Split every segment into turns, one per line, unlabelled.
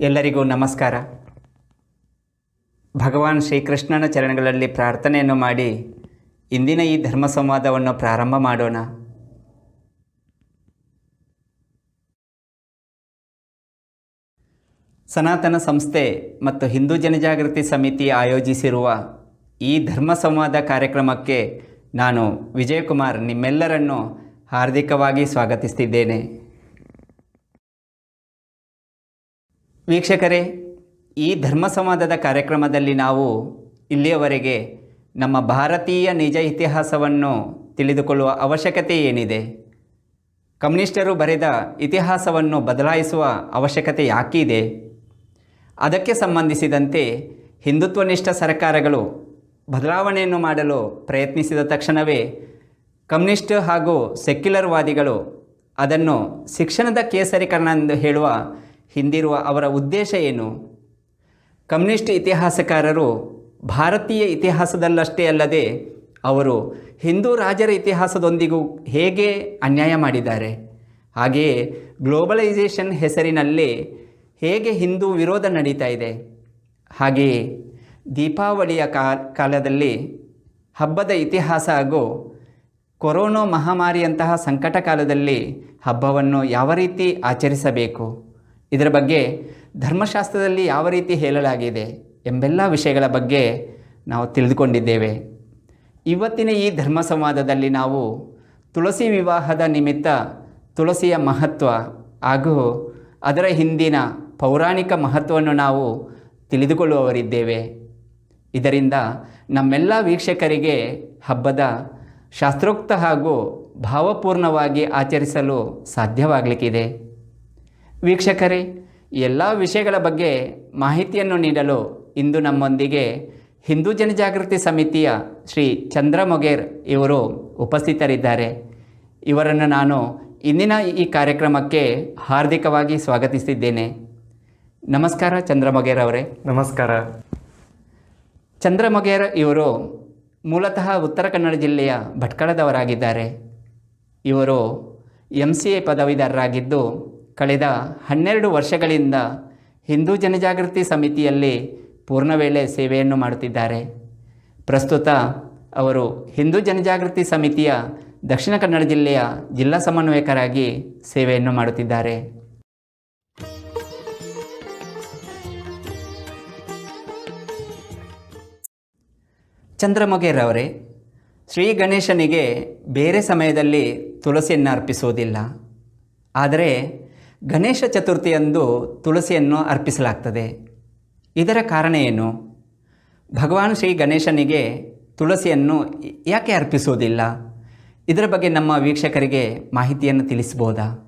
ಎಲ್ಲರಿಗೂ ನಮಸ್ಕಾರ. ಭಗವಾನ್ ಶ್ರೀಕೃಷ್ಣನ ಚರಣಗಳಲ್ಲಿ ಪ್ರಾರ್ಥನೆಯನ್ನು ಮಾಡಿ ಇಂದಿನ ಈ ಧರ್ಮ ಸಂವಾದವನ್ನು ಪ್ರಾರಂಭ ಮಾಡೋಣ. ಸನಾತನ ಸಂಸ್ಥೆ ಮತ್ತು ಹಿಂದೂ ಜನಜಾಗೃತಿ ಸಮಿತಿ ಆಯೋಜಿಸಿರುವ ಈ ಧರ್ಮ ಸಂವಾದ ಕಾರ್ಯಕ್ರಮಕ್ಕೆ ನಾನು ವಿಜಯಕುಮಾರ್ ನಿಮ್ಮೆಲ್ಲರನ್ನು ಹಾರ್ದಿಕವಾಗಿ ಸ್ವಾಗತಿಸ್ತಿದ್ದೇನೆ. ವೀಕ್ಷಕರೇ, ಈ ಧರ್ಮ ಸಂವಾದದ ಕಾರ್ಯಕ್ರಮದಲ್ಲಿ ನಾವು ಇಲ್ಲಿಯವರೆಗೆ ನಮ್ಮ ಭಾರತೀಯ ನಿಜ ಇತಿಹಾಸವನ್ನು ತಿಳಿದುಕೊಳ್ಳುವ ಅವಶ್ಯಕತೆ ಏನಿದೆ? ಕಮ್ಯುನಿಸ್ಟರು ಬರೆದ ಇತಿಹಾಸವನ್ನು ಬದಲಾಯಿಸುವ ಅವಶ್ಯಕತೆ ಯಾಕಿದೆ? ಅದಕ್ಕೆ ಸಂಬಂಧಿಸಿದಂತೆ ಹಿಂದುತ್ವನಿಷ್ಠ ಸರ್ಕಾರಗಳು ಬದಲಾವಣೆಯನ್ನು ಮಾಡಲು ಪ್ರಯತ್ನಿಸಿದ ತಕ್ಷಣವೇ ಕಮ್ಯುನಿಸ್ಟ್ ಹಾಗೂ ಸೆಕ್ಯುಲರ್ವಾದಿಗಳು ಅದನ್ನು ಶಿಕ್ಷಣದ ಕೇಸರೀಕರಣ ಎಂದು ಹೇಳುವ ಹಿಂದಿರುವ ಅವರ ಉದ್ದೇಶ ಏನು? ಕಮ್ಯುನಿಸ್ಟ್ ಇತಿಹಾಸಕಾರರು ಭಾರತೀಯ ಇತಿಹಾಸದಲ್ಲಷ್ಟೇ ಅಲ್ಲದೆ ಅವರು ಹಿಂದೂ ರಾಜರ ಇತಿಹಾಸದೊಂದಿಗೂ ಹೇಗೆ ಅನ್ಯಾಯ ಮಾಡಿದ್ದಾರೆ? ಹಾಗೆಯೇ ಗ್ಲೋಬಲೈಸೇಷನ್ ಹೆಸರಿನಲ್ಲಿ ಹೇಗೆ ಹಿಂದೂ ವಿರೋಧ ನಡೀತಾ ಇದೆ? ಹಾಗೆಯೇ ದೀಪಾವಳಿಯ ಕಾಲದಲ್ಲಿ ಹಬ್ಬದ ಇತಿಹಾಸ ಹಾಗೂ ಕೊರೋನಾ ಮಹಾಮಾರಿಯಂತಹ ಸಂಕಟ ಕಾಲದಲ್ಲಿ ಹಬ್ಬವನ್ನು ಯಾವ ರೀತಿ ಆಚರಿಸಬೇಕು? ಇದರ ಬಗ್ಗೆ ಧರ್ಮಶಾಸ್ತ್ರದಲ್ಲಿ ಯಾವ ರೀತಿ ಹೇಳಲಾಗಿದೆ ಎಂಬೆಲ್ಲ ವಿಷಯಗಳ ಬಗ್ಗೆ ನಾವು ತಿಳಿದುಕೊಂಡಿದ್ದೇವೆ. ಇವತ್ತಿನ ಈ ಧರ್ಮ ಸಂವಾದದಲ್ಲಿ ನಾವು ತುಳಸಿ ವಿವಾಹದ ನಿಮಿತ್ತ ತುಳಸಿಯ ಮಹತ್ವ ಹಾಗೂ ಅದರ ಹಿಂದಿನ ಪೌರಾಣಿಕ ಮಹತ್ವವನ್ನು ನಾವು ತಿಳಿದುಕೊಳ್ಳುವವರಿದ್ದೇವೆ. ಇದರಿಂದ ನಮ್ಮೆಲ್ಲ ವೀಕ್ಷಕರಿಗೆ ಹಬ್ಬದ ಶಾಸ್ತ್ರೋಕ್ತ ಹಾಗೂ ಭಾವಪೂರ್ಣವಾಗಿ ಆಚರಿಸಲು ಸಾಧ್ಯವಾಗಲಿಕ್ಕಿದೆ. ವೀಕ್ಷಕರೇ ಎಲ್ಲ ವಿಷಯಗಳ ಬಗ್ಗೆ ಮಾಹಿತಿಯನ್ನು ನೀಡಲು ಇಂದು ನಮ್ಮೊಂದಿಗೆ ಹಿಂದೂ ಜನಜಾಗೃತಿ ಸಮಿತಿಯ ಶ್ರೀ ಚಂದ್ರ ಮೊಗೇರ್ ಇವರು ಉಪಸ್ಥಿತರಿದ್ದಾರೆ. ಇವರನ್ನು ನಾನು ಇಂದಿನ ಈ ಕಾರ್ಯಕ್ರಮಕ್ಕೆ ಹಾರ್ದಿಕವಾಗಿ ಸ್ವಾಗತಿಸಿದ್ದೇನೆ. ನಮಸ್ಕಾರ ಚಂದ್ರ ಮೊಗೇರ್ ಅವರೇ.
ನಮಸ್ಕಾರ.
ಚಂದ್ರ ಮೊಗೇರ್ ಇವರು ಮೂಲತಃ ಉತ್ತರ ಕನ್ನಡ ಜಿಲ್ಲೆಯ ಭಟ್ಕಳದವರಾಗಿದ್ದಾರೆ. ಇವರು ಎಂ ಸಿ ಎ ಪದವೀಧರರಾಗಿದ್ದು ಕಳೆದ ಹನ್ನೆರಡು ವರ್ಷಗಳಿಂದ ಹಿಂದೂ ಜನಜಾಗೃತಿ ಸಮಿತಿಯಲ್ಲಿ ಪೂರ್ಣವೇಳೆ ಸೇವೆಯನ್ನು ಮಾಡುತ್ತಿದ್ದಾರೆ. ಪ್ರಸ್ತುತ ಅವರು ಹಿಂದೂ ಜನಜಾಗೃತಿ ಸಮಿತಿಯ ದಕ್ಷಿಣ ಕನ್ನಡ ಜಿಲ್ಲೆಯ ಜಿಲ್ಲಾ ಸಮನ್ವಯಕರಾಗಿ ಸೇವೆಯನ್ನು ಮಾಡುತ್ತಿದ್ದಾರೆ. ಚಂದ್ರಮೊಗೇರವರೇ ಶ್ರೀ ಗಣೇಶನಿಗೆ ಬೇರೆ ಸಮಯದಲ್ಲಿ ತುಳಸಿಯನ್ನು ಅರ್ಪಿಸುವುದಿಲ್ಲ. ಆದರೆ ಗಣೇಶ ಚತುರ್ಥಿಯಂದು ತುಳಸಿಯನ್ನು ಅರ್ಪಿಸಲಾಗ್ತದೆ. ಇದರ ಕಾರಣ ಏನು? ಭಗವಾನ್ ಶ್ರೀ ಗಣೇಶನಿಗೆ ತುಳಸಿಯನ್ನು ಯಾಕೆ ಅರ್ಪಿಸುವುದಿಲ್ಲ? ಇದರ ಬಗ್ಗೆ ನಮ್ಮ ವೀಕ್ಷಕರಿಗೆ ಮಾಹಿತಿಯನ್ನು ತಿಳಿಸ್ಬೋದಾ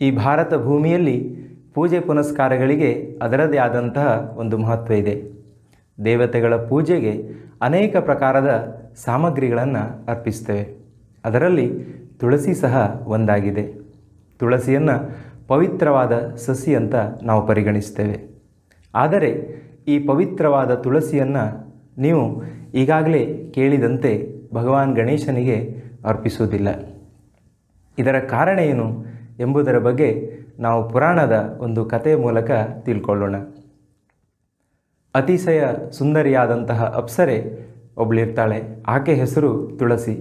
ಈ ಭಾರತ ಭೂಮಿಯಲ್ಲಿ ಪೂಜೆ ಪುನಸ್ಕಾರಗಳಿಗೆ ಅದರದೇ ಆದಂತಹ ಒಂದು ಮಹತ್ವ ಇದೆ. ದೇವತೆಗಳ ಪೂಜೆಗೆ ಅನೇಕ ಪ್ರಕಾರದ ಸಾಮಗ್ರಿಗಳನ್ನು ಅರ್ಪಿಸ್ತೇವೆ ಅದರಲ್ಲಿ ತುಳಸಿ ಸಹ ಒಂದಾಗಿದೆ. ತುಳಸಿಯನ್ನು ಪವಿತ್ರವಾದ ಸಸಿ ಅಂತ ನಾವು ಪರಿಗಣಿಸ್ತೇವೆ ಆದರೆ ಈ ಪವಿತ್ರವಾದ ತುಳಸಿಯನ್ನು ನೀವು ಈಗಾಗಲೇ ಕೇಳಿದಂತೆ ಭಗವಾನ್ ಗಣೇಶನಿಗೆ ಅರ್ಪಿಸುವುದಿಲ್ಲ. ಇದರ ಕಾರಣ ಏನು ಎಂಬುದರ ಬಗ್ಗೆ ನಾವು ಪುರಾಣದ ಒಂದು ಕಥೆಯ ಮೂಲಕ ತಿಳ್ಕೊಳ್ಳೋಣ. ಅತಿಶಯ ಸುಂದರಿಯಾದಂತಹ ಅಪ್ಸರೆ ಒಬ್ಬಳಿರ್ತಾಳೆ ಆಕೆ ಹೆಸರು ತುಳಸಿ.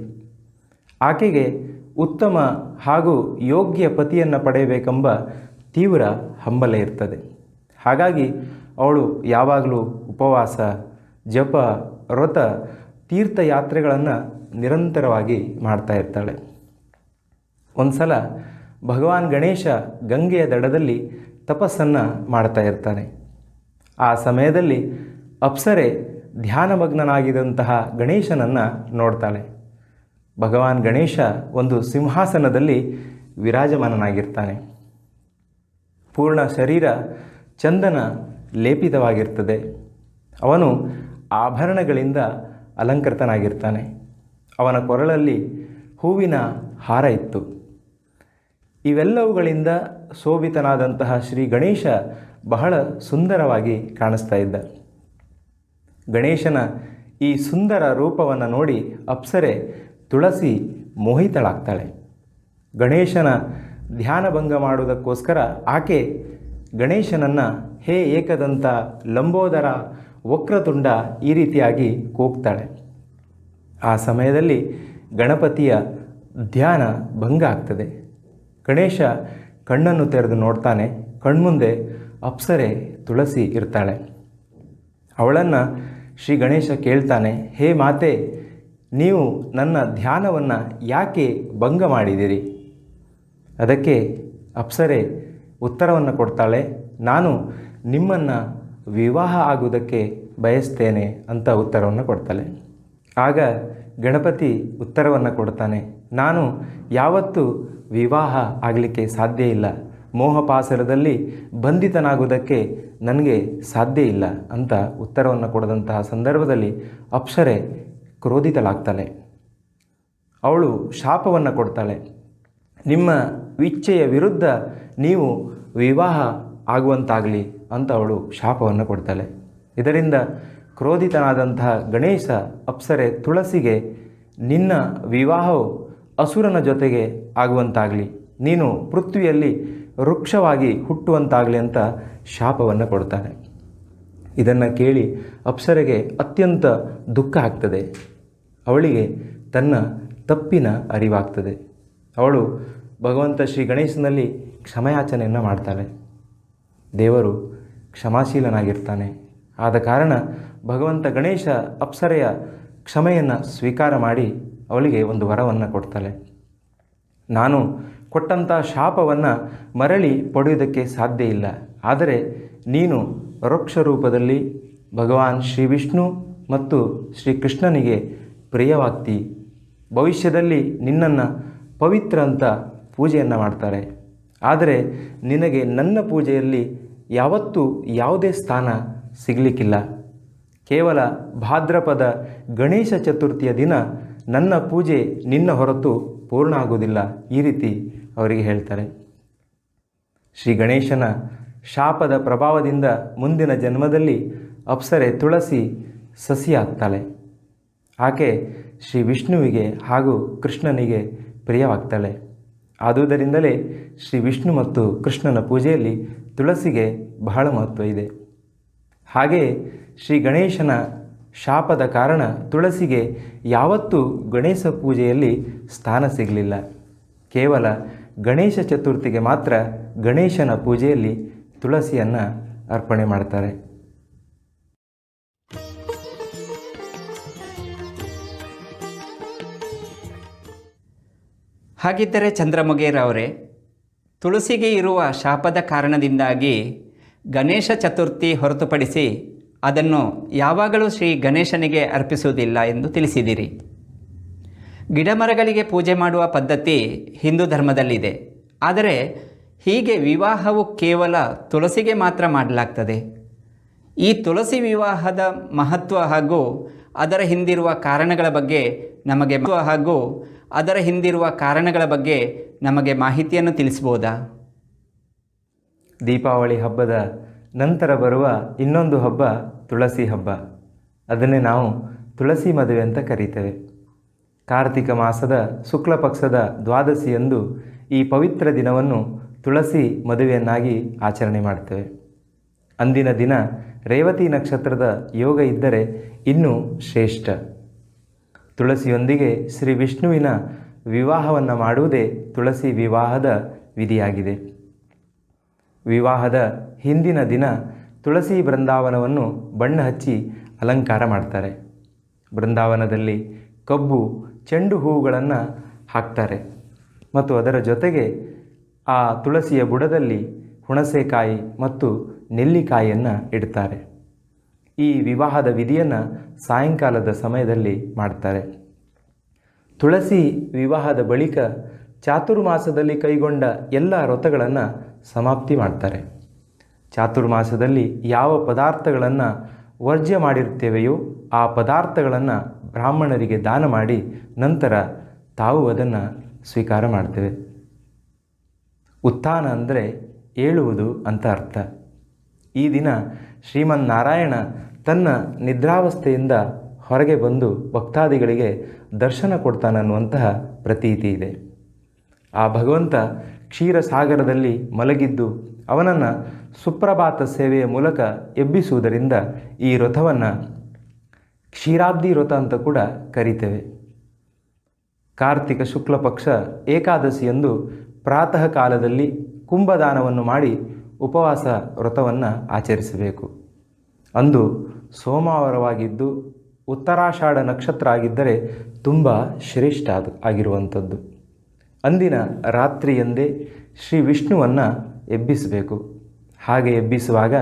ಆಕೆಗೆ ಉತ್ತಮ ಹಾಗೂ ಯೋಗ್ಯ ಪತಿಯನ್ನು ಪಡೆಯಬೇಕೆಂಬ ತೀವ್ರ ಹಂಬಲ ಇರ್ತದೆ. ಹಾಗಾಗಿ ಅವಳು ಯಾವಾಗಲೂ ಉಪವಾಸ, ಜಪ, ವ್ರತ, ತೀರ್ಥಯಾತ್ರೆಗಳನ್ನು ನಿರಂತರವಾಗಿ ಮಾಡ್ತಾ ಇರ್ತಾಳೆ. ಒಂದು ಸಲ ಭಗವಾನ್ ಗಣೇಶ ಗಂಗೆಯ ದಡದಲ್ಲಿ ತಪಸ್ಸನ್ನು ಮಾಡ್ತಾ ಇರ್ತಾನೆ. ಆ ಸಮಯದಲ್ಲಿ ಅಪ್ಸರೆ ಧ್ಯಾನಮಗ್ನನಾಗಿದ್ದಂತಹ ಗಣೇಶನನ್ನು ನೋಡ್ತಾಳೆ. ಭಗವಾನ್ ಗಣೇಶ ಒಂದು ಸಿಂಹಾಸನದಲ್ಲಿ ವಿರಾಜಮಾನನಾಗಿರ್ತಾನೆ. ಪೂರ್ಣ ಶರೀರ ಚಂದನ ಲೇಪಿತವಾಗಿರ್ತದೆ. ಅವನು ಆಭರಣಗಳಿಂದ ಅಲಂಕೃತನಾಗಿರ್ತಾನೆ. ಅವನ ಕೊರಳಲ್ಲಿ ಹೂವಿನ ಹಾರ ಇತ್ತು. ಇವೆಲ್ಲವುಗಳಿಂದ ಶೋಭಿತನಾದಂತಹ ಶ್ರೀ ಗಣೇಶ ಬಹಳ ಸುಂದರವಾಗಿ ಕಾಣಿಸ್ತಾ ಇದ್ದ. ಗಣೇಶನ ಈ ಸುಂದರ ರೂಪವನ್ನು ನೋಡಿ ಅಪ್ಸರೆ ತುಳಸಿ ಮೋಹಿತಳಾಗ್ತಾಳೆ. ಗಣೇಶನ ಧ್ಯಾನ ಭಂಗ ಮಾಡುವುದಕ್ಕೋಸ್ಕರ ಆಕೆ ಗಣೇಶನನ್ನು ಹೇ ಏಕದಂತ ಲಂಬೋದರ ವಕ್ರತುಂಡ ಈ ರೀತಿಯಾಗಿ ಕೂಗ್ತಾಳೆ. ಆ ಸಮಯದಲ್ಲಿ ಗಣಪತಿಯ ಧ್ಯಾನ ಭಂಗ ಆಗ್ತದೆ. ಗಣೇಶ ಕಣ್ಣನ್ನು ತೆರೆದು ನೋಡ್ತಾನೆ. ಕಣ್ಮುಂದೆ ಅಪ್ಸರೆ ತುಳಸಿ ಇರ್ತಾಳೆ. ಅವಳನ್ನು ಶ್ರೀ ಗಣೇಶ ಕೇಳ್ತಾನೆ, ಹೇ ಮಾತೆ ನೀವು ನನ್ನ ಧ್ಯಾನವನ್ನು ಯಾಕೆ ಭಂಗ ಮಾಡಿದಿರಿ ಅದಕ್ಕೆ ಅಪ್ಸರೆ ಉತ್ತರವನ್ನು ಕೊಡ್ತಾಳೆ. ನಾನು ನಿಮ್ಮನ್ನು ವಿವಾಹ ಆಗುವುದಕ್ಕೆ ಬಯಸ್ತೇನೆ ಅಂತ ಉತ್ತರವನ್ನು ಕೊಡ್ತಾಳೆ. ಆಗ ಗಣಪತಿ ಉತ್ತರವನ್ನು ಕೊಡ್ತಾನೆ. ನಾನು ಯಾವತ್ತೂ ವಿವಾಹ ಆಗಲಿಕ್ಕೆ ಸಾಧ್ಯ ಇಲ್ಲ. ಮೋಹಪಾಸರದಲ್ಲಿ ಬಂಧಿತನಾಗುವುದಕ್ಕೆ ನನಗೆ ಸಾಧ್ಯ ಇಲ್ಲ ಅಂತ ಉತ್ತರವನ್ನು ಕೊಡದಂತಹ ಸಂದರ್ಭದಲ್ಲಿ ಅಪ್ಸರೆ ಕ್ರೋಧಿತಳಾಗ್ತಾಳೆ. ಅವಳು ಶಾಪವನ್ನು ಕೊಡ್ತಾಳೆ. ನಿಮ್ಮ ಇಚ್ಛೆಯ ವಿರುದ್ಧ ನೀವು ವಿವಾಹ ಆಗುವಂತಾಗಲಿ ಅಂತ ಅವಳು ಶಾಪವನ್ನು ಕೊಡ್ತಾಳೆ. ಇದರಿಂದ ಕ್ರೋಧಿತನಾದಂತಹ ಗಣೇಶ ಅಪ್ಸರೆ ತುಳಸಿಗೆ ನಿನ್ನ ವಿವಾಹವು ಅಸುರನ ಜೊತೆಗೆ ಆಗುವಂತಾಗಲಿ, ನೀನು ಪೃಥ್ವಿಯಲ್ಲಿ ವೃಕ್ಷವಾಗಿ ಹುಟ್ಟುವಂತಾಗಲಿ ಅಂತ ಶಾಪವನ್ನು ಕೊಡ್ತಾನೆ. ಇದನ್ನು ಕೇಳಿ ಅಪ್ಸರೆಗೆ ಅತ್ಯಂತ ದುಃಖ ಆಗ್ತದೆ. ಅವಳಿಗೆ ತನ್ನ ತಪ್ಪಿನ ಅರಿವಾಗ್ತದೆ. ಅವಳು ಭಗವಂತ ಶ್ರೀ ಗಣೇಶನಲ್ಲಿ ಕ್ಷಮಯಾಚನೆಯನ್ನು ಮಾಡ್ತಾಳೆ. ದೇವರು ಕ್ಷಮಾಶೀಲನಾಗಿರ್ತಾನೆ. ಆದ ಕಾರಣ ಭಗವಂತ ಗಣೇಶ ಅಪ್ಸರೆಯ ಕ್ಷಮೆಯನ್ನು ಸ್ವೀಕಾರ ಮಾಡಿ ಅವಳಿಗೆ ಒಂದು ವರವನ್ನು ಕೊಡ್ತಾಳೆ. ನಾನು ಕೊಟ್ಟಂಥ ಶಾಪವನ್ನು ಮರಳಿ ಪಡೆಯುವುದಕ್ಕೆ ಸಾಧ್ಯ ಇಲ್ಲ. ಆದರೆ ನೀನು ವೃಕ್ಷ ರೂಪದಲ್ಲಿ ಭಗವಾನ್ ಶ್ರೀ ವಿಷ್ಣು ಮತ್ತು ಶ್ರೀ ಕೃಷ್ಣನಿಗೆ ಪ್ರಿಯವಾಗ್ತಿ. ಭವಿಷ್ಯದಲ್ಲಿ ನಿನ್ನನ್ನು ಪವಿತ್ರ ಅಂತ ಪೂಜೆಯನ್ನು ಮಾಡ್ತಾರೆ. ಆದರೆ ನಿನಗೆ ನನ್ನ ಪೂಜೆಯಲ್ಲಿ ಯಾವತ್ತೂ ಯಾವುದೇ ಸ್ಥಾನ ಸಿಗಲಿಕ್ಕಿಲ್ಲ. ಕೇವಲ ಭಾದ್ರಪದ ಗಣೇಶ ಚತುರ್ಥಿಯ ದಿನ ನನ್ನ ಪೂಜೆ ನಿನ್ನ ಹೊರತು ಪೂರ್ಣ ಆಗುವುದಿಲ್ಲ, ಈ ರೀತಿ ಅವರಿಗೆ ಹೇಳ್ತಾರೆ. ಶ್ರೀ ಗಣೇಶನ ಶಾಪದ ಪ್ರಭಾವದಿಂದ ಮುಂದಿನ ಜನ್ಮದಲ್ಲಿ ಅಪ್ಸರೆ ತುಳಸಿ ಸಸಿ ಆಗ್ತಾಳೆ ಆಕೆ ಶ್ರೀ ವಿಷ್ಣುವಿಗೆ ಹಾಗೂ ಕೃಷ್ಣನಿಗೆ ಪ್ರಿಯವಾಗ್ತಾಳೆ. ಆದುದರಿಂದಲೇ ಶ್ರೀ ವಿಷ್ಣು ಮತ್ತು ಕೃಷ್ಣನ ಪೂಜೆಯಲ್ಲಿ ತುಳಸಿಗೆ ಬಹಳ ಮಹತ್ವ ಇದೆ. ಹಾಗೆಯೇ ಶ್ರೀ ಗಣೇಶನ ಶಾಪದ ಕಾರಣ ತುಳಸಿಗೆ ಯಾವತ್ತೂ ಗಣೇಶ ಪೂಜೆಯಲ್ಲಿ ಸ್ಥಾನ ಸಿಗಲಿಲ್ಲ. ಕೇವಲ ಗಣೇಶ ಚತುರ್ಥಿಗೆ ಮಾತ್ರ ಗಣೇಶನ ಪೂಜೆಯಲ್ಲಿ ತುಳಸಿಯನ್ನು ಅರ್ಪಣೆ ಮಾಡ್ತಾರೆ.
ಹಾಗಿದ್ದರೆ ಚಂದ್ರಮುಗೇರವರೇ ತುಳಸಿಗೆ ಇರುವ ಶಾಪದ ಕಾರಣದಿಂದಾಗಿ ಗಣೇಶ ಚತುರ್ಥಿ ಹೊರತುಪಡಿಸಿ ಅದನ್ನು ಯಾವಾಗಲೂ ಶ್ರೀ ಗಣೇಶನಿಗೆ ಅರ್ಪಿಸುವುದಿಲ್ಲ ಎಂದು ತಿಳಿಸಿದಿರಿ. ಗಿಡಮರಗಳಿಗೆ ಪೂಜೆ ಮಾಡುವ ಪದ್ಧತಿ ಹಿಂದೂ ಧರ್ಮದಲ್ಲಿದೆ. ಆದರೆ ಹೀಗೆ ವಿವಾಹವು ಕೇವಲ ತುಳಸಿಗೆ ಮಾತ್ರ ಮಾಡಲಾಗ್ತದೆ. ಈ ತುಳಸಿ ವಿವಾಹದ ಮಹತ್ವ ಹಾಗೂ ಅದರ ಹಿಂದಿರುವ ಕಾರಣಗಳ ಬಗ್ಗೆ ನಮಗೆ ಹಾಗೂ ಅದರ ಹಿಂದಿರುವ ಕಾರಣಗಳ ಬಗ್ಗೆ ನಮಗೆ ಮಾಹಿತಿಯನ್ನು ತಿಳಿಸ್ಬೋದಾ
ದೀಪಾವಳಿ ಹಬ್ಬದ ನಂತರ ಬರುವ ಇನ್ನೊಂದು ಹಬ್ಬ ತುಳಸಿ ಹಬ್ಬ. ಅದನ್ನೇ ನಾವು ತುಳಸಿ ಮದುವೆ ಅಂತ ಕರೀತೇವೆ. ಕಾರ್ತಿಕ ಮಾಸದ ಶುಕ್ಲಪಕ್ಷದ ದ್ವಾದಶಿಯಂದು ಈ ಪವಿತ್ರ ದಿನವನ್ನು ತುಳಸಿ ಮದುವೆಯನ್ನಾಗಿ ಆಚರಣೆ ಮಾಡ್ತೇವೆ. ಅಂದಿನ ದಿನ ರೇವತಿ ನಕ್ಷತ್ರದ ಯೋಗ ಇದ್ದರೆ ಇನ್ನೂ ಶ್ರೇಷ್ಠ. ತುಳಸಿಯೊಂದಿಗೆ ಶ್ರೀ ವಿಷ್ಣುವಿನ ವಿವಾಹವನ್ನು ಮಾಡುವುದೇ ತುಳಸಿ ವಿವಾಹದ ವಿಧಿಯಾಗಿದೆ. ವಿವಾಹದ ಹಿಂದಿನ ದಿನ ತುಳಸಿ ಬೃಂದಾವನವನ್ನು ಬಣ್ಣ ಹಚ್ಚಿ ಅಲಂಕಾರ ಮಾಡ್ತಾರೆ. ಬೃಂದಾವನದಲ್ಲಿ ಕಬ್ಬು, ಚೆಂಡು ಹೂವುಗಳನ್ನು ಹಾಕ್ತಾರೆ. ಮತ್ತು ಅದರ ಜೊತೆಗೆ ಆ ತುಳಸಿಯ ಬುಡದಲ್ಲಿ ಹುಣಸೆಕಾಯಿ ಮತ್ತು ನೆಲ್ಲಿಕಾಯಿಯನ್ನು ಇಡ್ತಾರೆ. ಈ ವಿವಾಹದ ವಿಧಿಯನ್ನು ಸಾಯಂಕಾಲದ ಸಮಯದಲ್ಲಿ ಮಾಡ್ತಾರೆ. ತುಳಸಿ ವಿವಾಹದ ಬಳಿಕ ಚಾತುರ್ಮಾಸದಲ್ಲಿ ಕೈಗೊಂಡ ಎಲ್ಲ ವ್ರತಗಳನ್ನು ಸಮಾಪ್ತಿ ಮಾಡ್ತಾರೆ. ಚಾತುರ್ಮಾಸದಲ್ಲಿ ಯಾವ ಪದಾರ್ಥಗಳನ್ನು ವರ್ಜ್ಯ ಮಾಡಿರ್ತೇವೆಯೋ ಆ ಪದಾರ್ಥಗಳನ್ನು ಬ್ರಾಹ್ಮಣರಿಗೆ ದಾನ ಮಾಡಿ ನಂತರ ತಾವು ಅದನ್ನು ಸ್ವೀಕಾರ ಮಾಡ್ತೇವೆ. ಉತ್ಥಾನ ಅಂದರೆ ಏಳುವುದು ಅಂತ ಅರ್ಥ. ಈ ದಿನ ಶ್ರೀಮನ್ನಾರಾಯಣ ತನ್ನ ನಿದ್ರಾವಸ್ಥೆಯಿಂದ ಹೊರಗೆ ಬಂದು ಭಕ್ತಾದಿಗಳಿಗೆ ದರ್ಶನ ಕೊಡ್ತಾನನ್ನುವಂತಹ ಪ್ರತೀತಿ ಇದೆ. ಆ ಭಗವಂತ ಕ್ಷೀರಸಾಗರದಲ್ಲಿ ಮಲಗಿದ್ದು ಅವನನ್ನು ಸುಪ್ರಭಾತ ಸೇವೆಯ ಮೂಲಕ ಎಬ್ಬಿಸುವುದರಿಂದ ಈ ರಥವನ್ನು ಕ್ಷೀರಾಬ್ದಿ ವ್ರತ ಅಂತ ಕೂಡ ಕರೀತೇವೆ. ಕಾರ್ತಿಕ ಶುಕ್ಲ ಪಕ್ಷ ಏಕಾದಶಿಯಂದು ಪ್ರಾತಃ ಕಾಲದಲ್ಲಿ ಕುಂಭದಾನವನ್ನು ಮಾಡಿ ಉಪವಾಸ ವ್ರತವನ್ನು ಆಚರಿಸಬೇಕು. ಅಂದು ಸೋಮವಾರವಾಗಿದ್ದು ಉತ್ತರಾಷಾಢ ನಕ್ಷತ್ರ ಆಗಿದ್ದರೆ ತುಂಬ ಶ್ರೇಷ್ಠ ಅದು ಆಗಿರುವಂಥದ್ದು. ಅಂದಿನ ರಾತ್ರಿಯಂದೇ ಶ್ರೀ ವಿಷ್ಣುವನ್ನು ಎಬ್ಬಿಸಬೇಕು. ಹಾಗೆ ಎಬ್ಬಿಸುವಾಗ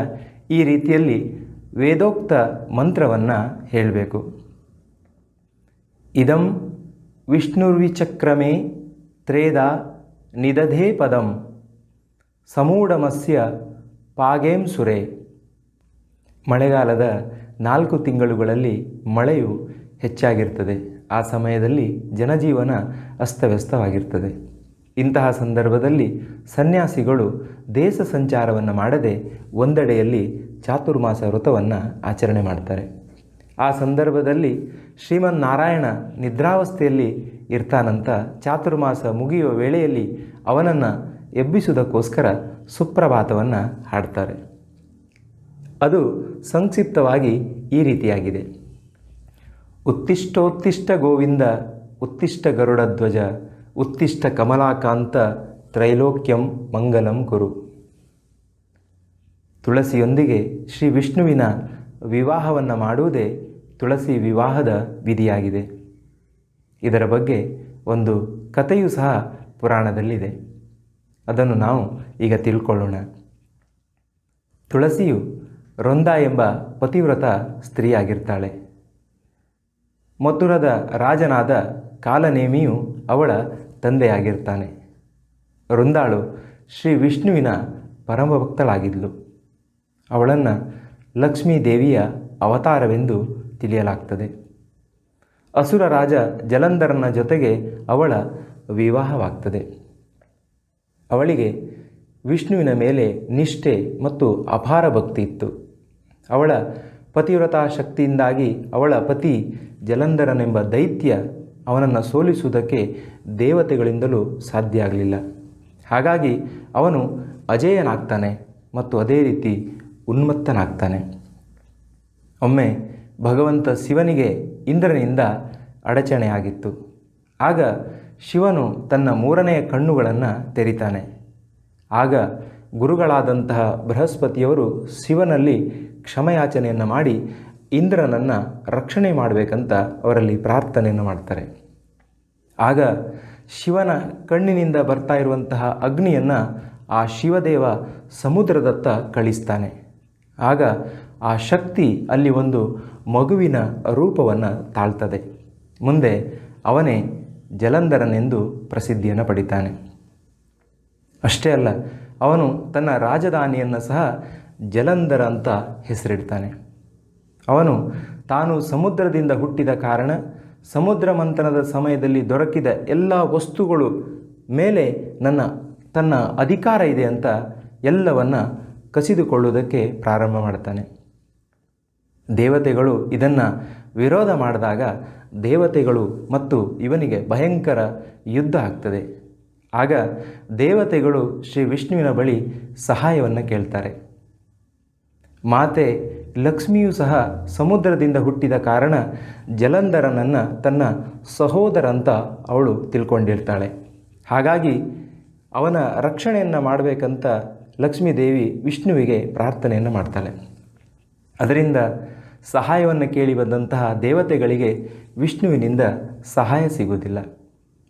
ಈ ರೀತಿಯಲ್ಲಿ ವೇದೋಕ್ತ ಮಂತ್ರವನ್ನು ಹೇಳಬೇಕು. ಇದಂ ವಿಷ್ಣುರ್ವಿಚಕ್ರಮೇ ತ್ರೇದ ನಿದಧೇ ಪದಂ ಸಮೂಢಮಸ್ಯ ಪಾಗೇಂ ಸುರೆ. ಮಳೆಗಾಲದ ನಾಲ್ಕು ತಿಂಗಳುಗಳಲ್ಲಿ ಮಳೆಯು ಹೆಚ್ಚಾಗಿರ್ತದೆ. ಆ ಸಮಯದಲ್ಲಿ ಜನಜೀವನ ಅಸ್ತವ್ಯಸ್ತವಾಗಿರ್ತದೆ. ಇಂತಹ ಸಂದರ್ಭದಲ್ಲಿ ಸನ್ಯಾಸಿಗಳು ದೇಶ ಸಂಚಾರವನ್ನು ಮಾಡದೆ ಒಂದೆಡೆಯಲ್ಲಿ ಚಾತುರ್ಮಾಸ ವ್ರತವನ್ನು ಆಚರಣೆ ಮಾಡ್ತಾರೆ. ಆ ಸಂದರ್ಭದಲ್ಲಿ ಶ್ರೀಮನ್ ನಾರಾಯಣ ನಿದ್ರಾವಸ್ಥೆಯಲ್ಲಿ ಇರ್ತಾನಂತ ಚಾತುರ್ಮಾಸ ಮುಗಿಯುವ ವೇಳೆಯಲ್ಲಿ ಅವನನ್ನು ಎಬ್ಬಿಸುವುದಕ್ಕೋಸ್ಕರ ಸುಪ್ರಭಾತವನ್ನು ಹಾಡ್ತಾರೆ. ಅದು ಸಂಕ್ಷಿಪ್ತವಾಗಿ ಈ ರೀತಿಯಾಗಿದೆ. ಉತ್ತಿಷ್ಟೋತ್ತಿಷ್ಟ ಗೋವಿಂದ ಉತ್ತಿಷ್ಟ ಗರುಡಧ್ವಜ ಉತ್ತಿಷ್ಟ ಕಮಲಾಕಾಂತ, ತ್ರೈಲೋಕ್ಯಂ ಮಂಗಲಂ ಕುರು. ತುಳಸಿಯೊಂದಿಗೆ ಶ್ರೀ ವಿಷ್ಣುವಿನ ವಿವಾಹವನ್ನು ಮಾಡುವುದೇ ತುಳಸಿ ವಿವಾಹದ ವಿಧಿಯಾಗಿದೆ. ಇದರ ಬಗ್ಗೆ ಒಂದು ಕಥೆಯೂ ಸಹ ಪುರಾಣದಲ್ಲಿದೆ. ಅದನ್ನು ನಾವು ಈಗ ತಿಳ್ಕೊಳ್ಳೋಣ. ತುಳಸಿಯು ರೊಂದ ಎಂಬ ಪತಿವ್ರತ ಸ್ತ್ರೀಯಾಗಿರ್ತಾಳೆ. ಮಥುರದ ರಾಜನಾದ ಕಾಲನೇಮಿಯು ಅವಳ ತಂದೆಯಾಗಿರ್ತಾನೆ. ರೊಂದಾಳು ಶ್ರೀ ವಿಷ್ಣುವಿನ ಪರಮಭಕ್ತಳಾಗಿದ್ಲು. ಅವಳನ್ನು ಲಕ್ಷ್ಮೀ ದೇವಿಯ ಅವತಾರವೆಂದು ತಿಳಿಯಲಾಗ್ತದೆ. ಅಸುರ ರಾಜ ಜಲಂಧರನ ಜೊತೆಗೆ ಅವಳ ವಿವಾಹವಾಗ್ತದೆ. ಅವಳಿಗೆ ವಿಷ್ಣುವಿನ ಮೇಲೆ ನಿಷ್ಠೆ ಮತ್ತು ಅಪಾರ ಭಕ್ತಿ ಇತ್ತು. ಅವಳ ಪತಿವ್ರತಾ ಶಕ್ತಿಯಿಂದಾಗಿ ಅವಳ ಪತಿ ಜಲಂಧರನೆಂಬ ದೈತ್ಯ ಅವನನ್ನು ಸೋಲಿಸುವುದಕ್ಕೆ ದೇವತೆಗಳಿಂದಲೂ ಸಾಧ್ಯ ಆಗಲಿಲ್ಲ. ಹಾಗಾಗಿ ಅವನು ಅಜೇಯನಾಗ್ತಾನೆ ಮತ್ತು ಅದೇ ರೀತಿ ಉನ್ಮತ್ತನಾಗ್ತಾನೆ. ಒಮ್ಮೆ ಭಗವಂತ ಶಿವನಿಗೆ ಇಂದ್ರನಿಂದ ಅಡಚಣೆಯಾಗಿತ್ತು ಆಗ ಶಿವನು ತನ್ನ ಮೂರನೆಯ ಕಣ್ಣುಗಳನ್ನು ತೆರಿತಾನೆ. ಆಗ ಗುರುಗಳಾದಂತಹ ಬೃಹಸ್ಪತಿಯವರು ಶಿವನಲ್ಲಿ ಕ್ಷಮಯಾಚನೆಯನ್ನು ಮಾಡಿ ಇಂದ್ರನನ್ನು ರಕ್ಷಣೆ ಮಾಡಬೇಕಂತ ಅವರಲ್ಲಿ ಪ್ರಾರ್ಥನೆಯನ್ನು ಮಾಡ್ತಾರೆ. ಆಗ ಶಿವನ ಕಣ್ಣಿನಿಂದ ಬರ್ತಾ ಇರುವಂತಹ ಅಗ್ನಿಯನ್ನು ಆ ಶಿವದೇವ ಸಮುದ್ರದತ್ತ ಕಳಿಸ್ತಾನೆ. ಆಗ ಆ ಶಕ್ತಿ ಅಲ್ಲಿ ಒಂದು ಮಗುವಿನ ರೂಪವನ್ನು ತಾಳ್ತದೆ. ಮುಂದೆ ಅವನೇ ಜಲಂಧರನೆಂದು ಪ್ರಸಿದ್ಧಿಯನ್ನು ಪಡಿತಾನೆ. ಅಷ್ಟೇ ಅಲ್ಲ, ಅವನು ತನ್ನ ರಾಜಧಾನಿಯನ್ನು ಸಹ ಜಲಂಧರ ಅಂತ ಹೆಸರಿಡ್ತಾನೆ. ಅವನು ತಾನು ಸಮುದ್ರದಿಂದ ಹುಟ್ಟಿದ ಕಾರಣ ಸಮುದ್ರ ಮಂಥನದ ಸಮಯದಲ್ಲಿ ದೊರಕಿದ ಎಲ್ಲ ವಸ್ತುಗಳು ಮೇಲೆ ನನ್ನ, ತನ್ನ ಅಧಿಕಾರ ಇದೆ ಅಂತ ಎಲ್ಲವನ್ನು ಕಸಿದುಕೊಳ್ಳುವುದಕ್ಕೆ ಪ್ರಾರಂಭ ಮಾಡ್ತಾನೆ. ದೇವತೆಗಳು ಇದನ್ನು ವಿರೋಧ ಮಾಡಿದಾಗ ದೇವತೆಗಳು ಮತ್ತು ಇವನಿಗೆ ಭಯಂಕರ ಯುದ್ಧ ಆಗ್ತದೆ. ಆಗ ದೇವತೆಗಳು ಶ್ರೀ ವಿಷ್ಣುವಿನ ಬಳಿ ಸಹಾಯವನ್ನು ಕೇಳ್ತಾರೆ. ಮಾತೆ ಲಕ್ಷ್ಮಿಯೂ ಸಹ ಸಮುದ್ರದಿಂದ ಹುಟ್ಟಿದ ಕಾರಣ ಜಲಂಧರನನ್ನು ತನ್ನ ಸಹೋದರ ಅಂತ ಅವಳು ತಿಳ್ಕೊಂಡಿರ್ತಾಳೆ. ಹಾಗಾಗಿ ಅವನ ರಕ್ಷಣೆಯನ್ನು ಮಾಡಬೇಕಂತ ಲಕ್ಷ್ಮೀದೇವಿ ವಿಷ್ಣುವಿಗೆ ಪ್ರಾರ್ಥನೆಯನ್ನು ಮಾಡ್ತಾಳೆ. ಅದರಿಂದ ಸಹಾಯವನ್ನು ಕೇಳಿ ಬಂದಂತಹ ದೇವತೆಗಳಿಗೆ ವಿಷ್ಣುವಿನಿಂದ ಸಹಾಯ ಸಿಗುವುದಿಲ್ಲ.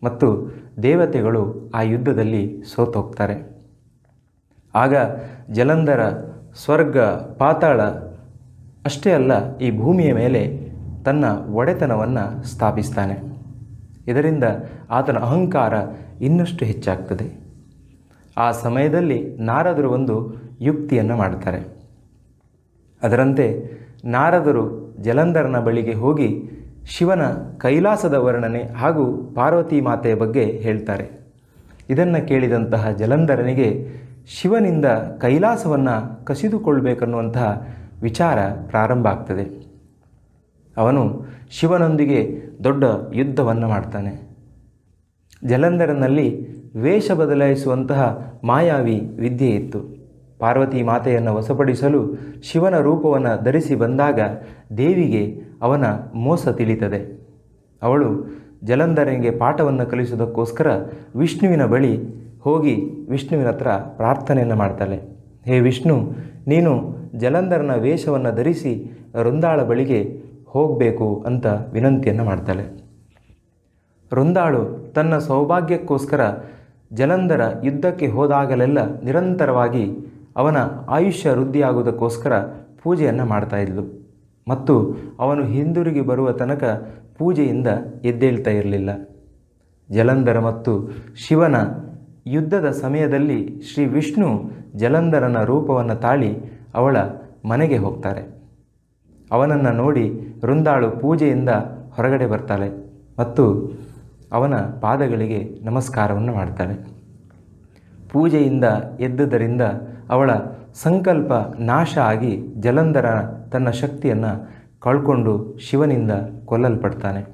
ಮತ್ತು ದೇವತೆಗಳು ಆ ಯುದ್ಧದಲ್ಲಿ ಸೋತೋಗ್ತಾರೆ. ಆಗ ಜಲಂಧರ, ಸ್ವರ್ಗ, ಪಾತಾಳ ಅಷ್ಟೇ ಅಲ್ಲ, ಈ ಭೂಮಿಯ ಮೇಲೆ ತನ್ನ ಒಡೆತನವನ್ನು ಸ್ಥಾಪಿಸ್ತಾನೆ. ಇದರಿಂದ ಆತನ ಅಹಂಕಾರ ಇನ್ನಷ್ಟು ಹೆಚ್ಚಾಗ್ತದೆ. ಆ ಸಮಯದಲ್ಲಿ ನಾರದರು ಒಂದು ಯುಕ್ತಿಯನ್ನು ಮಾಡ್ತಾರೆ ಅದರಂತೆ ನಾರದರು ಜಲಂಧರನ ಬಳಿಗೆ ಹೋಗಿ ಶಿವನ ಕೈಲಾಸದ ವರ್ಣನೆ ಹಾಗೂ ಪಾರ್ವತಿ ಮಾತೆಯ ಬಗ್ಗೆ ಹೇಳ್ತಾರೆ. ಇದನ್ನು ಕೇಳಿದಂತಹ ಜಲಂಧರನಿಗೆ ಶಿವನಿಂದ ಕೈಲಾಸವನ್ನು ಕಸಿದುಕೊಳ್ಬೇಕನ್ನುವಂತಹ ವಿಚಾರ ಪ್ರಾರಂಭ ಆಗ್ತದೆ. ಅವನು ಶಿವನೊಂದಿಗೆ ದೊಡ್ಡ ಯುದ್ಧವನ್ನು ಮಾಡ್ತಾನೆ. ಜಲಂಧರನಲ್ಲಿ ವೇಷ ಬದಲಾಯಿಸುವಂತಹ ಮಾಯಾವಿ ವಿದ್ಯೆ ಇತ್ತು. ಪಾರ್ವತಿ ಮಾತೆಯನ್ನು ವಶಪಡಿಸಲು ಶಿವನ ರೂಪವನ್ನು ಧರಿಸಿ ಬಂದಾಗ ದೇವಿಗೆ ಅವನ ಮೋಸ ತಿಳಿತದೆ. ಅವಳು ಜಲಂಧರನಿಗೆ ಪಾಠವನ್ನು ಕಲಿಸುವುದಕ್ಕೋಸ್ಕರ ವಿಷ್ಣುವಿನ ಬಳಿ ಹೋಗಿ ವಿಷ್ಣುವಿನ ಹತ್ರ ಪ್ರಾರ್ಥನೆಯನ್ನು ಮಾಡ್ತಾಳೆ. ಹೇ ವಿಷ್ಣು, ನೀನು ಜಲಂಧರನ ವೇಷವನ್ನು ಧರಿಸಿ ವೃಂದಾಳ ಬಳಿಗೆ ಹೋಗಬೇಕು ಅಂತ ವಿನಂತಿಯನ್ನು ಮಾಡ್ತಾಳೆ. ವೃಂದಾಳು ತನ್ನ ಸೌಭಾಗ್ಯಕ್ಕೋಸ್ಕರ ಜಲಂಧರ ಯುದ್ಧಕ್ಕೆ ಹೋದಾಗಲೆಲ್ಲ ನಿರಂತರವಾಗಿ ಅವನ ಆಯುಷ್ಯ ವೃದ್ಧಿಯಾಗುವುದಕ್ಕೋಸ್ಕರ ಪೂಜೆಯನ್ನು ಮಾಡ್ತಾ ಇದ್ಲು. ಮತ್ತು ಅವನು ಹಿಂದಿರುಗಿ ಬರುವ ತನಕ ಪೂಜೆಯಿಂದ ಎದ್ದೇಳ್ತಾ ಇರಲಿಲ್ಲ. ಜಲಂಧರ ಮತ್ತು ಶಿವನ ಯುದ್ಧದ ಸಮಯದಲ್ಲಿ ಶ್ರೀ ವಿಷ್ಣು ಜಲಂಧರನ ರೂಪವನ್ನು ತಾಳಿ ಅವಳ ಮನೆಗೆ ಹೋಗ್ತಾರೆ. ಅವನನ್ನು ನೋಡಿ ವೃಂದಾಳು ಪೂಜೆಯಿಂದ ಹೊರಗಡೆ ಬರ್ತಾಳೆ. ಮತ್ತು ಅವನ ಪಾದಗಳಿಗೆ ನಮಸ್ಕಾರವನ್ನು ಮಾಡ್ತಾಳೆ. ಪೂಜೆಯಿಂದ ಎದ್ದುದರಿಂದ ಅವಳ ಸಂಕಲ್ಪ ನಾಶ ಆಗಿ ಜಲಂಧರ ತನ್ನ ಶಕ್ತಿಯನ್ನು ಕಳ್ಕೊಂಡು ಶಿವನಿಂದ ಕೊಲ್ಲಲ್ಪಡ್ತಾನೆ.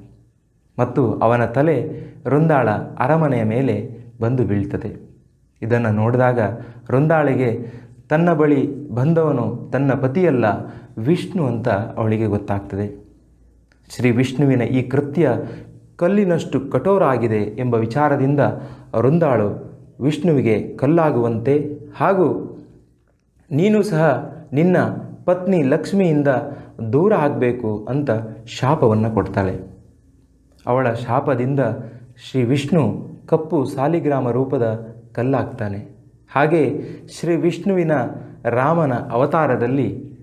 ಮತ್ತು ಅವನ ತಲೆ ರೊಂದಾಳ ಅರಮನೆಯ ಮೇಲೆ ಬಂದು ಬೀಳ್ತದೆ. ಇದನ್ನು ನೋಡಿದಾಗ ರೊಂದಾಳಿಗೆ, ತನ್ನ ಬಳಿ ಬಂದವನು ತನ್ನ ಪತಿಯಲ್ಲ ವಿಷ್ಣು ಅಂತ ಅವಳಿಗೆ ಗೊತ್ತಾಗ್ತದೆ. ಶ್ರೀ ವಿಷ್ಣುವಿನ ಈ ಕೃತ್ಯ ಕಲ್ಲಿನಷ್ಟು ಕಠೋರ ಆಗಿದೆ ಎಂಬ ವಿಚಾರದಿಂದ ವೃಂದಾಳು ವಿಷ್ಣುವಿಗೆ ಕಲ್ಲಾಗುವಂತೆ ಹಾಗೂ ನೀನು ಸಹ ನಿನ್ನ ಪತ್ನಿ ಲಕ್ಷ್ಮಿಯಿಂದ ದೂರ ಆಗಬೇಕು ಅಂತ ಶಾಪವನ್ನು ಕೊಡ್ತಾಳೆ. ಅವಳ ಶಾಪದಿಂದ ಶ್ರೀ ವಿಷ್ಣು ಕಪ್ಪು ಸಾಲಿಗ್ರಾಮ ರೂಪದ ಕಲ್ಲಾಗ್ತಾನೆ. ಹಾಗೆ ಶ್ರೀ ವಿಷ್ಣುವಿನ ರಾಮನ ಅವತಾರದಲ್ಲಿ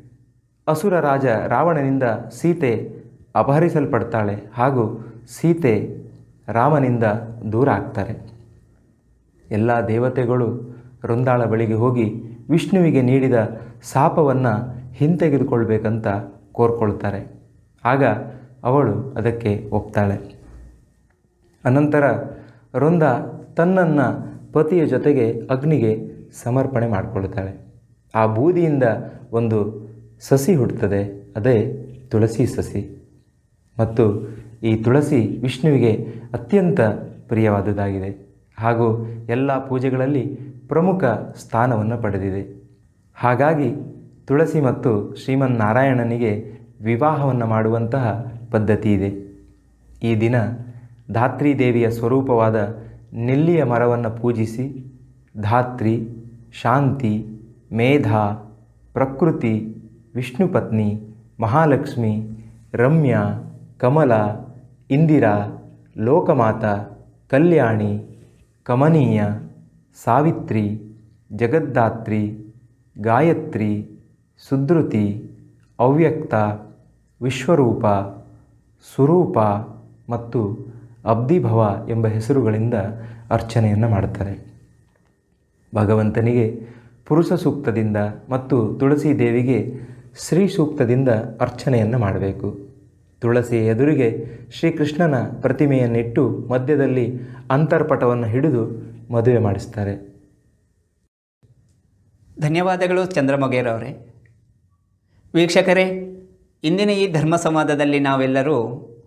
ಅಸುರ ರಾಜ ರಾವಣನಿಂದ ಸೀತೆ ಅಪಹರಿಸಲ್ಪಡ್ತಾಳೆ ಹಾಗೂ ಸೀತೆ ರಾಮನಿಂದ ದೂರ ಆಗ್ತಾರೆ. ಎಲ್ಲ ದೇವತೆಗಳು ರೊಂದಾಳ ಬಳಿಗೆ ಹೋಗಿ ವಿಷ್ಣುವಿಗೆ ನೀಡಿದ ಶಾಪವನ್ನು ಹಿಂತೆಗೆದುಕೊಳ್ಬೇಕಂತ ಕೋರ್ಕೊಳ್ತಾರೆ. ಆಗ ಅವಳು ಅದಕ್ಕೆ ಒಪ್ತಾಳೆ. ಅನಂತರ ವೃಂದ ತನ್ನನ್ನು ಪತಿಯ ಜೊತೆಗೆ ಅಗ್ನಿಗೆ ಸಮರ್ಪಣೆ ಮಾಡಿಕೊಳ್ತಾಳೆ. ಆ ಬೂದಿಯಿಂದ ಒಂದು ಸಸಿ ಹುಡ್ತದೆ ಅದೇ ತುಳಸಿ ಸಸಿ. ಮತ್ತು ಈ ತುಳಸಿ ವಿಷ್ಣುವಿಗೆ ಅತ್ಯಂತ ಪ್ರಿಯವಾದುದಾಗಿದೆ ಹಾಗೂ ಎಲ್ಲ ಪೂಜೆಗಳಲ್ಲಿ ಪ್ರಮುಖ ಸ್ಥಾನವನ್ನು ಪಡೆದಿದೆ. ಹಾಗಾಗಿ ತುಳಸಿ ಮತ್ತು ಶ್ರೀಮನ್ನಾರಾಯಣನಿಗೆ ವಿವಾಹವನ್ನು ಮಾಡುವಂತಹ ಪದ್ಧತಿ ಇದೆ. ಈ ದಿನ ಧಾತ್ರಿ ದೇವಿಯ ಸ್ವರೂಪವಾದ ನೆಲ್ಲಿಯ ಮರವನ್ನು ಪೂಜಿಸಿ ಧಾತ್ರಿ, ಶಾಂತಿ, ಮೇಧಾ, ಪ್ರಕೃತಿ ವಿಷ್ಣು ಪತ್ನಿ ಮಹಾಲಕ್ಷ್ಮಿ, ರಮ್ಯಾ, ಕಮಲ ಇಂದಿರಾ, ಲೋಕಮಾತ, ಕಲ್ಯಾಣಿ, ಕಮನೀಯ, ಸಾವಿತ್ರಿ ಜಗದ್ದಾತ್ರಿ ಗಾಯತ್ರಿ ಸುಧೃತಿ ಅವ್ಯಕ್ತ, ವಿಶ್ವರೂಪ, ಸುರೂಪ ಮತ್ತು ಅಬ್ದಿಭವ ಎಂಬ ಹೆಸರುಗಳಿಂದ ಅರ್ಚನೆಯನ್ನು ಮಾಡುತ್ತಾರೆ. ಭಗವಂತನಿಗೆ ಪುರುಷ ಸೂಕ್ತದಿಂದ ಮತ್ತು ತುಳಸಿ ದೇವಿಗೆ ಶ್ರೀ ಸೂಕ್ತದಿಂದ ಅರ್ಚನೆಯನ್ನು ಮಾಡಬೇಕು. ತುಳಸಿಯ ಎದುರಿಗೆ ಶ್ರೀಕೃಷ್ಣನ ಪ್ರತಿಮೆಯನ್ನಿಟ್ಟು ಮಧ್ಯದಲ್ಲಿ ಅಂತರ್ಪಟವನ್ನು ಹಿಡಿದು ಮದುವೆ ಮಾಡಿಸ್ತಾರೆ.
ಧನ್ಯವಾದಗಳು ಚಂದ್ರಮೊಗೇರವರೇ ವೀಕ್ಷಕರೇ, ಇಂದಿನ ಈ ಧರ್ಮ ಸಂವಾದದಲ್ಲಿ ನಾವೆಲ್ಲರೂ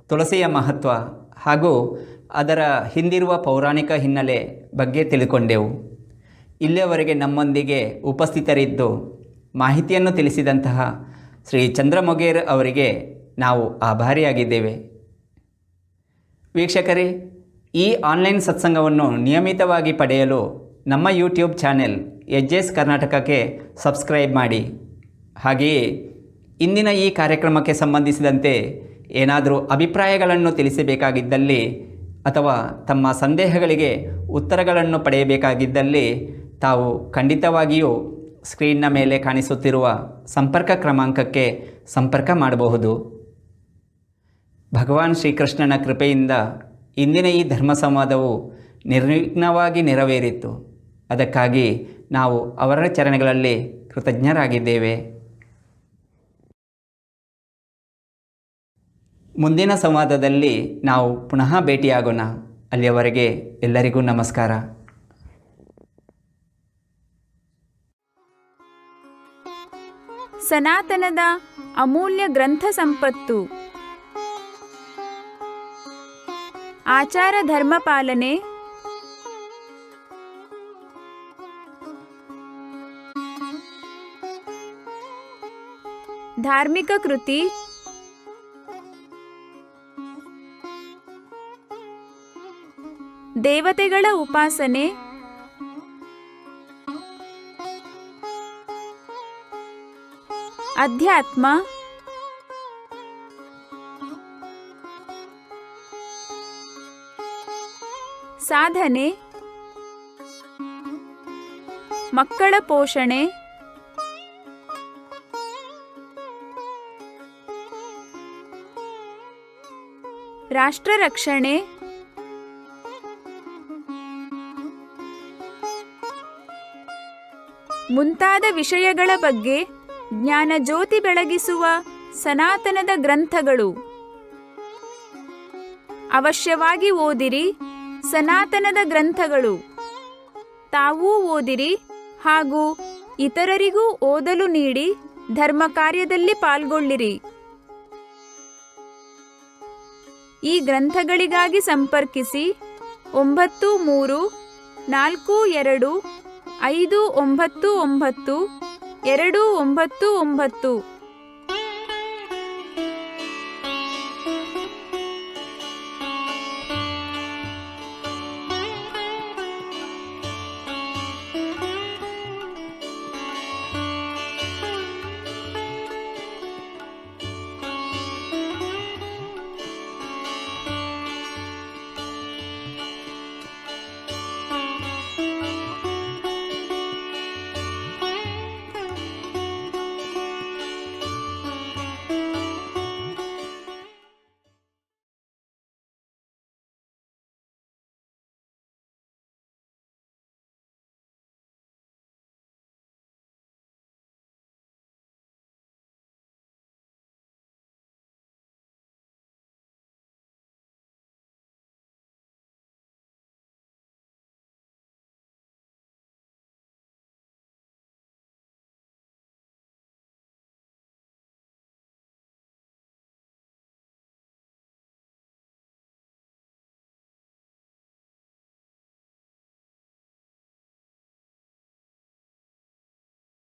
ತುಳಸಿಯ ಮಹತ್ವ ಹಾಗೂ ಅದರ ಹಿಂದಿರುವ ಪೌರಾಣಿಕ ಹಿನ್ನೆಲೆ ಬಗ್ಗೆ ತಿಳಿದುಕೊಂಡೆವು. ಇಲ್ಲಿಯವರೆಗೆ ನಮ್ಮೊಂದಿಗೆ ಉಪಸ್ಥಿತರಿದ್ದು ಮಾಹಿತಿಯನ್ನು ತಿಳಿಸಿದಂತಹ ಶ್ರೀ ಚಂದ್ರಮೊಗೇರ್ ಅವರಿಗೆ ನಾವು ಆಭಾರಿಯಾಗಿದ್ದೇವೆ. ವೀಕ್ಷಕರೇ, ಈ ಆನ್ಲೈನ್ ಸತ್ಸಂಗವನ್ನು ನಿಯಮಿತವಾಗಿ ಪಡೆಯಲು ನಮ್ಮ ಯೂಟ್ಯೂಬ್ ಚಾನೆಲ್ ಎಚ್ ಎಸ್ ಕರ್ನಾಟಕಕ್ಕೆ ಸಬ್ಸ್ಕ್ರೈಬ್ ಮಾಡಿ. ಹಾಗೆಯೇ, ಇಂದಿನ ಈ ಕಾರ್ಯಕ್ರಮಕ್ಕೆ ಸಂಬಂಧಿಸಿದಂತೆ ಏನಾದರೂ ಅಭಿಪ್ರಾಯಗಳನ್ನು ತಿಳಿಸಬೇಕಾಗಿದ್ದಲ್ಲಿ ಅಥವಾ ತಮ್ಮ ಸಂದೇಹಗಳಿಗೆ ಉತ್ತರಗಳನ್ನು ಪಡೆಯಬೇಕಾಗಿದ್ದಲ್ಲಿ ತಾವು ಖಂಡಿತವಾಗಿಯೂ ಸ್ಕ್ರೀನ್ನ ಮೇಲೆ ಕಾಣಿಸುತ್ತಿರುವ ಸಂಪರ್ಕ ಕ್ರಮಾಂಕಕ್ಕೆ ಸಂಪರ್ಕ ಮಾಡಬಹುದು. ಭಗವಾನ್ ಶ್ರೀಕೃಷ್ಣನ ಕೃಪೆಯಿಂದ ಇಂದಿನ ಈ ಧರ್ಮ ಸಂವಾದವು ನಿರ್ವಿಘ್ನವಾಗಿ ನೆರವೇರಿತ್ತು ಅದಕ್ಕಾಗಿ ನಾವು ಅವರ ಚರಣಗಳಲ್ಲಿ ಕೃತಜ್ಞರಾಗಿದ್ದೇವೆ. ಮುಂದಿನ ಸಂವಾದದಲ್ಲಿ ನಾವು ಪುನಃ ಭೇಟಿಯಾಗೋಣ. ಅಲ್ಲಿಯವರೆಗೆ ಎಲ್ಲರಿಗೂ ನಮಸ್ಕಾರ.
ಸನಾತನದ ಅಮೂಲ್ಯ ಗ್ರಂಥ ಸಂಪತ್ತು. ಆಚಾರ ಧರ್ಮ ಪಾಲನೆ. ಧಾರ್ಮಿಕ ಕೃತಿ. ದೇವತೆಗಳ ಉಪಾಸನೆ. ಅಧ್ಯಾತ್ಮ. ಸಾಧನೆ, ಮಕ್ಕಳ ಪೋಷಣೆ, ರಾಷ್ಟ್ರ ರಕ್ಷಣೆ, ಮುಂತಾದ ವಿಷಯಗಳ ಬಗ್ಗೆ ಜ್ಞಾನ ಜ್ಯೋತಿ ಬೆಳಗಿಸುವ ಸನಾತನದ ಗ್ರಂಥಗಳು. ಅವಶ್ಯವಾಗಿ ಓದಿರಿ. ಸನಾತನದ ಗ್ರಂಥಗಳು. ತಾವೂ ಓದಿರಿ ಹಾಗೂ ಇತರರಿಗೂ ಓದಲು ನೀಡಿ ಧರ್ಮ ಕಾರ್ಯದಲ್ಲಿ ಪಾಲ್ಗೊಳ್ಳಿರಿ. ಈ ಗ್ರಂಥಗಳಿಗಾಗಿ ಸಂಪರ್ಕಿಸಿ ಒಂಬತ್ತು ಮೂರು ನಾಲ್ಕು ಎರಡು ಐದು ಒಂಬತ್ತು ಒಂಬತ್ತು ಎರಡು ಒಂಬತ್ತು ಒಂಬತ್ತು.